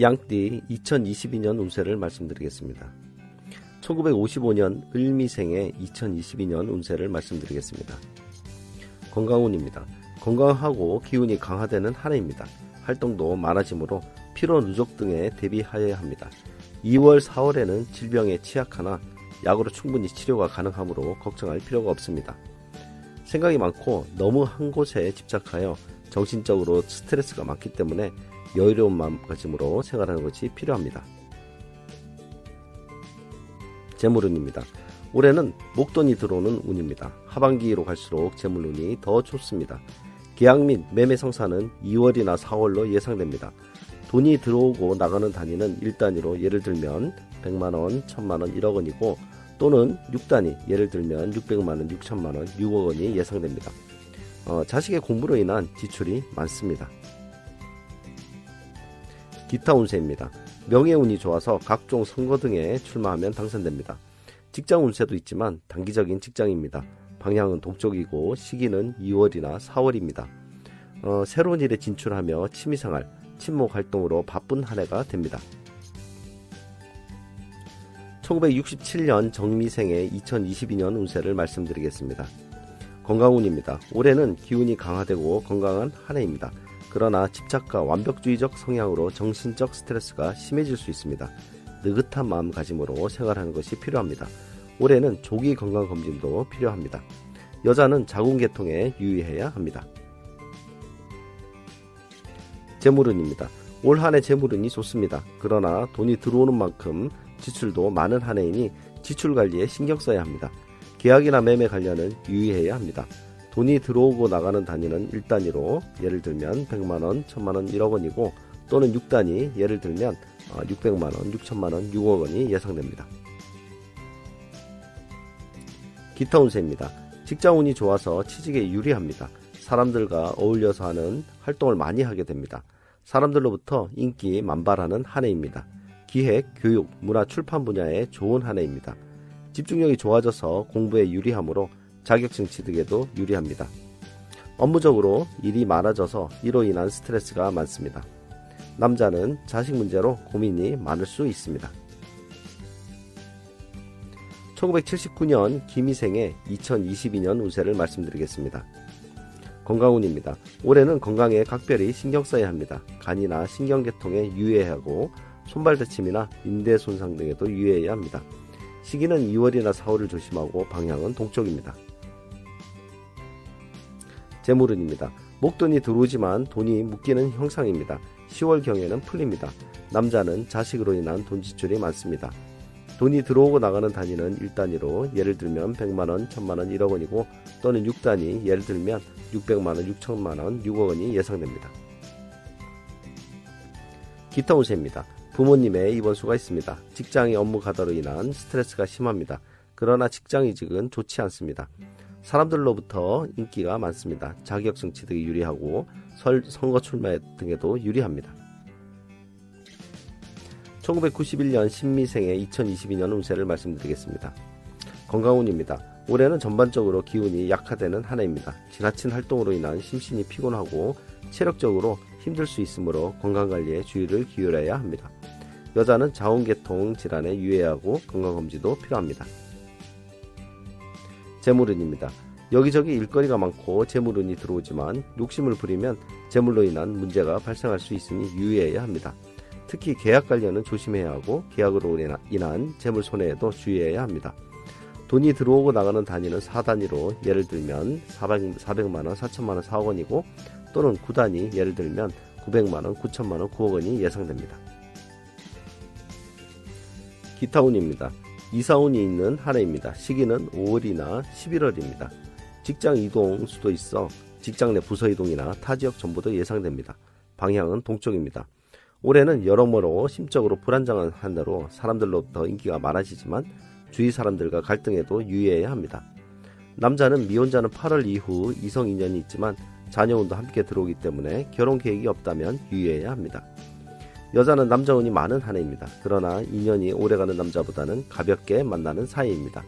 양띠 2022년 운세를 말씀드리겠습니다. 1955년 을미생의 2022년 운세를 말씀드리겠습니다. 건강운입니다. 건강하고 기운이 강화되는 한 해입니다. 활동도 많아지므로 피로 누적 등에 대비하여야 합니다. 2월, 4월에는 질병에 취약하나 약으로 충분히 치료가 가능하므로 걱정할 필요가 없습니다. 생각이 많고 너무 한 곳에 집착하여 정신적으로 스트레스가 많기 때문에 여유로운 마음가짐으로 생활하는 것이 필요합니다. 재물운입니다. 올해는 목돈이 들어오는 운입니다. 하반기로 갈수록 재물운이 더 좋습니다. 계약 및 매매 성사는 2월이나 4월로 예상됩니다. 돈이 들어오고 나가는 단위는 1단위로 예를 들면 100만원, 1000만원, 1억원이고 또는 6단위 예를 들면 600만원, 6천만원, 6억원이 예상됩니다. 어, 자식의 공부로 인한 지출이 많습니다. 기타 운세입니다. 명예운이 좋아서 각종 선거 등에 출마하면 당선됩니다. 직장 운세도 있지만 단기적인 직장입니다. 방향은 동쪽이고 시기는 2월이나 4월입니다. 어, 새로운 일에 진출하며 취미생활, 친목 활동으로 바쁜 한 해가 됩니다. 1967년 정미생의 2022년 운세를 말씀드리겠습니다. 건강운입니다. 올해는 기운이 강화되고 건강한 한 해입니다. 그러나 집착과 완벽주의적 성향으로 정신적 스트레스가 심해질 수 있습니다. 느긋한 마음가짐으로 생활하는 것이 필요합니다. 올해는 조기 건강검진도 필요합니다. 여자는 자궁계통에 유의해야 합니다. 재물운입니다. 올 한해 재물운이 좋습니다. 그러나 돈이 들어오는 만큼 지출도 많은 한 해이니 지출 관리에 신경 써야 합니다. 계약이나 매매 관련은 유의해야 합니다. 돈이 들어오고 나가는 단위는 1단위로 예를 들면 100만원, 1000만원, 1억원이고 또는 6단위 예를 들면 600만원, 어, 6천만원, 6억원이 예상됩니다. 기타 운세입니다. 직장 운이 좋아서 취직에 유리합니다. 사람들과 어울려서 하는 활동을 많이 하게 됩니다. 사람들로부터 인기 만발하는 한 해입니다. 기획, 교육, 문화, 출판 분야에 좋은 한 해입니다. 집중력이 좋아져서 공부에 유리하므로 자격증 취득에도 유리합니다. 업무적으로 일이 많아져서 이로 인한 스트레스가 많습니다. 남자는 자식 문제로 고민이 많을 수 있습니다. 1979년 김희생의 2022년 운세를 말씀드리겠습니다. 건강운입니다. 올해는 건강에 각별히 신경 써야 합니다. 간이나 신경계통에 유의해야 하고 손발 다침이나 인대 손상 등에도 유의해야 합니다. 시기는 2월이나 4월을 조심하고 방향은 동쪽입니다. 재물운입니다. 목돈이 들어오지만 돈이 묶이는 형상입니다. 10월경에는 풀립니다. 남자는 자식으로 인한 돈 지출이 많습니다. 돈이 들어오고 나가는 단위는 1단위로 예를 들면 100만원, 1000만원, 1억원이고 또는 6단위 예를 들면 600만원, 6천만원, 6억원이 예상됩니다. 기타 운세입니다. 부모님의 입원 수가 있습니다. 직장의 업무 가다로 인한 스트레스가 심합니다. 그러나 직장 이직은 좋지 않습니다. 사람들로부터 인기가 많습니다. 자격증 취득이 유리하고 설, 선거 출마 등에도 유리합니다. 1991년 신미생의 2022년 운세를 말씀드리겠습니다. 건강운입니다. 올해는 전반적으로 기운이 약화되는 한 해입니다. 지나친 활동으로 인한 심신이 피곤하고 체력적으로 힘들 수 있으므로 건강관리에 주의를 기울여야 합니다. 여자는 자원계통 질환에 유의하고 건강검진도 필요합니다. 재물운입니다. 여기저기 일거리가 많고 재물운이 들어오지만 욕심을 부리면 재물로 인한 문제가 발생할 수 있으니 유의해야 합니다. 특히 계약 관련은 조심해야 하고 계약으로 인한 재물 손해에도 주의해야 합니다. 돈이 들어오고 나가는 단위는 4단위로 예를 들면 400, 400만원, 4천만원, 4억원이고 또는 9단위 예를 들면 900만원, 9천만원, 9억원이 예상됩니다. 기타운입니다. 이사운이 있는 한 해입니다. 시기는 5월이나 11월입니다. 직장 이동 수도 있어 직장 내 부서 이동이나 타 지역 정보도 예상됩니다. 방향은 동쪽입니다. 올해는 여러모로 심적으로 불안정한 한 해로 사람들로부터 인기가 많아지지만 주위 사람들과 갈등에도 유의해야 합니다. 남자는 미혼자는 8월 이후 이성 인연이 있지만 자녀운도 함께 들어오기 때문에 결혼 계획이 없다면 유의해야 합니다. 여자는 남자 운이 많은 한 해입니다. 그러나 인연이 오래가는 남자보다는 가볍게 만나는 사이입니다.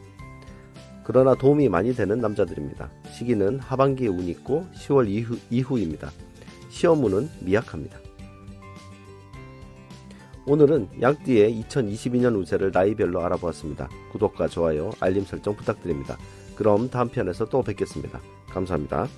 그러나 도움이 많이 되는 남자들입니다. 시기는 하반기에 운이 있고 10월 이후, 이후입니다. 시험 운은 미약합니다. 오늘은 양띠의 2022년 운세를 나이별로 알아보았습니다. 구독과 좋아요, 알림 설정 부탁드립니다. 그럼 다음 편에서 또 뵙겠습니다. 감사합니다.